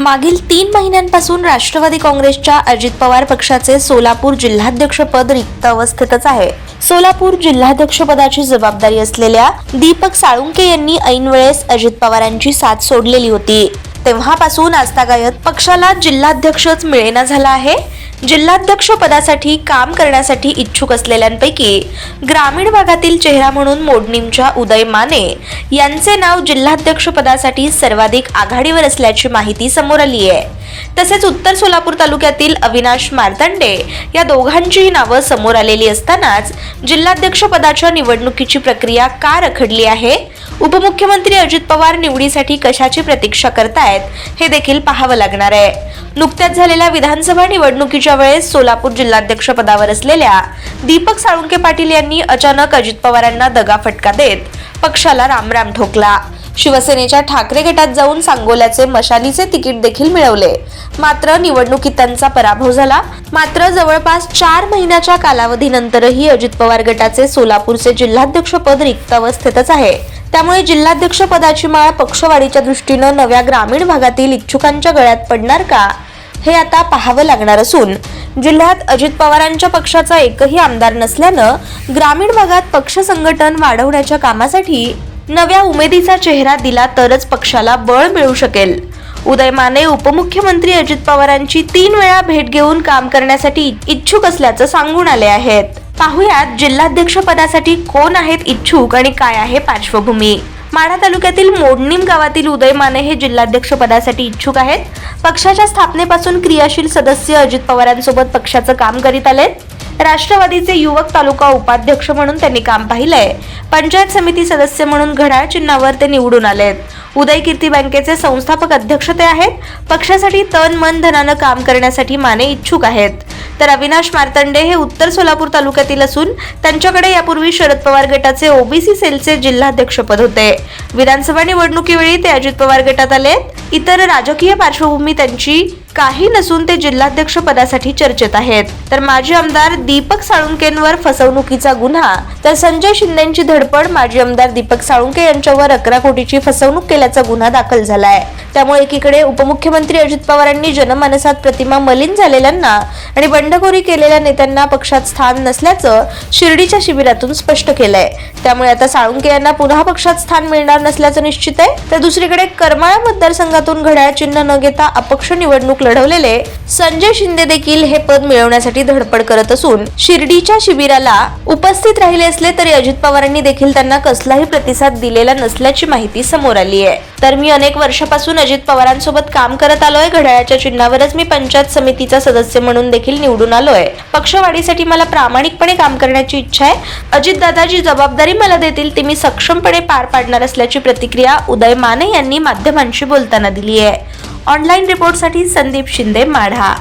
मागील तीन महिन्यांपासून राष्ट्रवादी काँग्रेसच्या अजित पवार पक्षाचे सोलापूर जिल्हाध्यक्षपद रिक्त अवस्थेतच आहे. सोलापूर जिल्हाध्यक्षपदाची जबाबदारी असलेल्या दीपक साळुंके यांनी ऐनवेळेस अजित पवारांची साथ सोडलेली होती. तेव्हापासून आजतागायत पक्षाला जिल्हाध्यक्षच मिळेना झाला आहे. जिल्हाध्यक्ष पदासाठी काम करण्यासाठी इच्छुक असलेल्यांपैकी ग्रामीण भागातील चेहरा म्हणून मोडणीमच्या उदय माने यांचे नाव जिल्हाध्यक्ष पदासाठी सर्वाधिक आघाडीवर असल्याची माहिती समोर आली आहे. तसेच उत्तर सोलापूर तालुक्यातील अविनाश मार्तंडे या दोघांचीही नावं समोर आलेली असतानाच जिल्हाध्यक्ष पदाच्या निवडणुकीची प्रक्रिया का रखडली आहे? उपमुख्यमंत्री अजित पवार निवडीसाठी कशाची प्रतीक्षा करतायत? हे देखील पाहावं लागणार आहे. नुकत्याच झालेल्या विधानसभा निवडणुकीच्या वेळेस सोलापूर जिल्हाध्यक्ष पदावर असलेल्या दीपक साळुंके पाटील यांनी अचानक अजित पवारांना दगा फटका देत पक्षाला रामराम ठोकला. शिवसेनेच्या ठाकरे गटात जाऊन सांगोल्याचे मशालीचे तिकीट देखील मिळवले. मात्र निवडणुकीत त्यांचा पराभव झाला. मात्र जवळपास चार महिन्याच्या कालावधीनंतरही अजित पवार गटाचे सोलापूरचे जिल्हाध्यक्ष पद रिक्त अवस्थेतच आहे. त्यामुळे जिल्हाध्यक्ष पदाची माळ पक्षवाढीच्या दृष्टीनं नव्या ग्रामीण भागातील इच्छुकांच्या गळ्यात पडणार का? हे आता पाहावं लागणार असून जिल्ह्यात अजित पवारांच्या पक्षाचा एकही आमदार नसल्यानं ग्रामीण भागात पक्ष संघटन वाढवण्याच्या कामासाठी नव्या उमेदीचा चेहरा दिला तरच पक्षाला बळ मिळू शकेल. उदय माने उपमुख्यमंत्री अजित पवारांची तीन वेळा भेट घेऊन काम करण्यासाठी इच्छुक असल्याचं सांगून आले आहेत. पाहुयात जिल्हाध्यक्ष पदासाठी कोण आहेत इच्छुक आणि काय आहे पार्श्वभूमी? माढा तालुक्यातील मोडणीम गावातील उदय माने हे जिल्हाध्यक्ष पदासाठी इच्छुक आहेत. पक्षाच्या स्थापनेपासून क्रियाशील सदस्य अजित पवारांसोबत पक्षाचं काम करीत आले राष्ट्रवादीचे युवक तालुका उपाध्यक्ष म्हणून त्यांनी काम पाहिलंय. पंचायत समिती सदस्य म्हणून घड्याळ चिन्हावर ते निवडून आलेत. उदय कीर्ती बँकेचे संस्थापक अध्यक्ष ते आहेत. पक्षासाठी तन मन धनानं काम करण्यासाठी माने इच्छुक आहेत. तर अविनाश मार्तंडे हे उत्तर सोलापूर तालुक्यातील असून त्यांच्याकडे यापूर्वी शरद पवार गटाचे ओबीसी सेलचे जिल्हाध्यक्षपद होते. विधानसभा निवडणुकीवेळी ते अजित पवार गटात आले. इतर राजकीय पार्श्वभूमी त्यांची काही नसून ते जिल्हाध्यक्ष पदासाठी चर्चेत आहेत. तर माजी आमदार दीपक साळुंकेंवर फसवणुकीचा गुन्हा. तर संजय शिंदेची धडपड माजी आमदार दीपक साळुंके यांच्यावर अकरा कोटीची फसवणूक केल्याचा गुन्हा दाखल झालाय. त्यामुळे एकीकडे उपमुख्यमंत्री अजित पवारांनी जनमानसात प्रतिमा मलिन झालेल्यांना आणि बंडखोरी केलेल्या नेत्यांना पक्षात स्थान नसल्याचं शिर्डीच्या शिबिरातून स्पष्ट केलंय. त्यामुळे आता साळुंके यांना पुन्हा पक्षात स्थान मिळणार नसल्याचं निश्चित आहे. तर दुसरीकडे करमाळा मतदारसंघातून घड्याळ चिन्ह न घेता अपक्ष निवडणूक लढवलेले संजय शिंदे देखील हे पद मिळवण्यासाठी धडपड करत असून शिर्डीच्या शिबिराला उपस्थित राहिले असले तरी अजित पवारांनी देखील त्यांना कसलाही प्रतिसाद दिलेला नसल्याची माहिती समोर आली आहे तर मी अनेक वर्षापासून अजित पवारांसोबत काम करत आलोय. घड्याळाच्या चिन्हावरच मी पंचायत समितीचा सदस्य म्हणून देखील निवडून आलोय. पक्षवाढीसाठी मला प्रामाणिकपणे काम करण्याची इच्छा आहे. अजितदादा जी जबाबदारी मला देतील ती मी सक्षमपणे पार पाडणार असल्याची प्रतिक्रिया उदय माने यांनी माध्यमांशी बोलताना दिली आहे ऑनलाईन रिपोर्टसाठी संदीप शिंदे माढा.